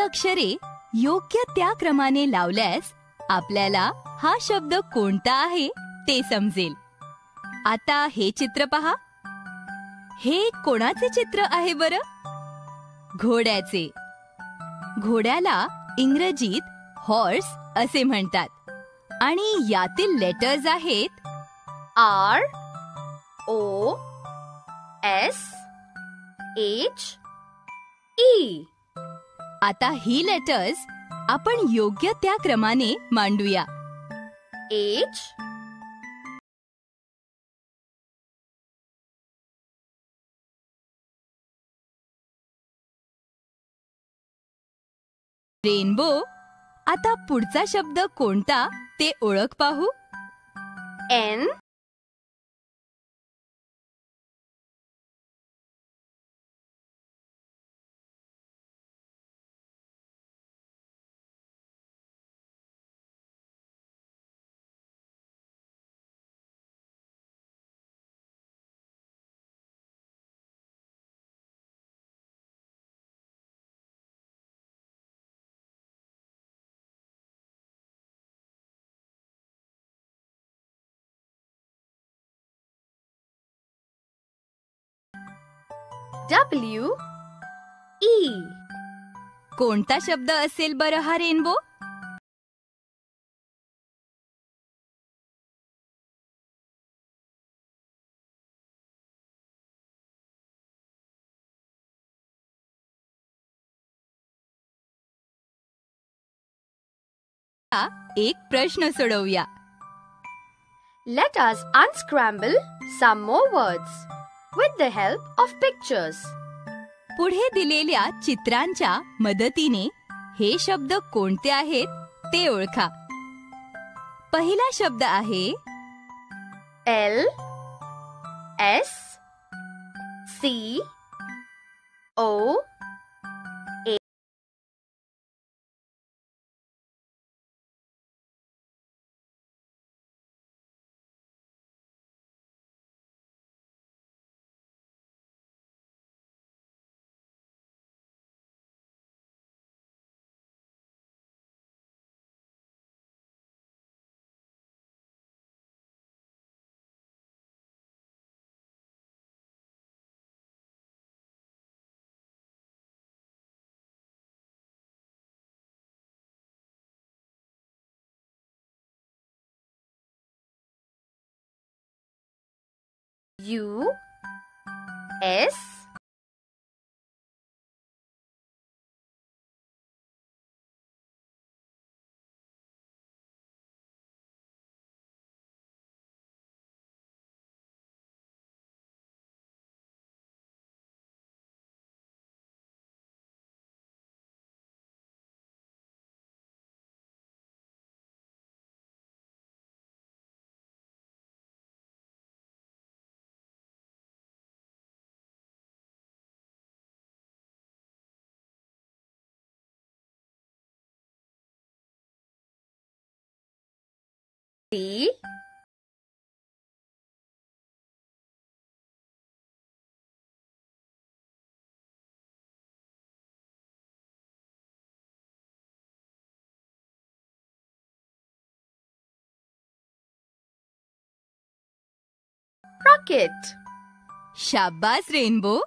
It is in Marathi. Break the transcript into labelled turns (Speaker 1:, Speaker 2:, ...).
Speaker 1: अक्षरे योग्य त्या क्रमाने लावल्यास आपल्याला हा शब्द कोणता आहे ते समजेल. आता हे चित्र पहा. हे कोणाचे चित्र आहे बरं? घोड्याचे. घोड्याला इंग्रजीत हॉर्स असे म्हणतात. आणि यातील लेटर्स आहेत
Speaker 2: R O S H E.
Speaker 1: आता ही लेटर्स आपण योग्य त्या क्रमाने मांडूया.
Speaker 2: H.
Speaker 1: रेनबो आता पुढचा शब्द कोणता ते ओळख पाहू.
Speaker 2: N. W E
Speaker 1: कोणता शब्द असेल बरं हा रेनबो एक प्रश्न सोडवूया
Speaker 2: Let us unscramble some more words with the help of pictures.
Speaker 1: पुढे दिलेल्या चित्रांच्या मदतीने हे शब्द कोणते आहेत ते ओळखा पहिला शब्द आहे
Speaker 2: L S C O U S See Rocket.
Speaker 1: Shabbas Rainbow.